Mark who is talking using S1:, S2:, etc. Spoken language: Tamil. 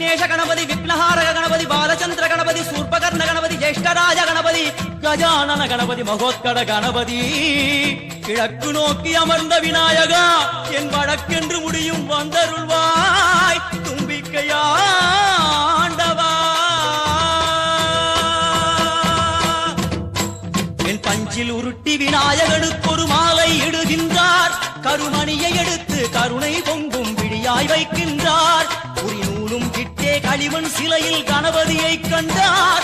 S1: விக்னேஷ கணபதி விக்னஹாரக கணபதி பாலச்சந்திர கணபதி சூர்பகர்ண கணபதி ஜேஷ்டராஜ கணபதி கஜானன கணபதி மகோத்கட கணபதி கிழக்கு நோக்கி அமர்ந்த விநாயகா என் வழக்கென்று முடியும் வந்தருள்வாய் தும்பிக்கையா என் பஞ்சில் உருட்டி விநாயகனுக்கு ஒரு மாலை இடுகின்றார் கருமணியை எடுத்து கருணை பொங்கும் விடியாய் வைக்கின்றார். உரி நூலும் கிட்டே களிமண் சிலையில் கணபதியை கண்டார்.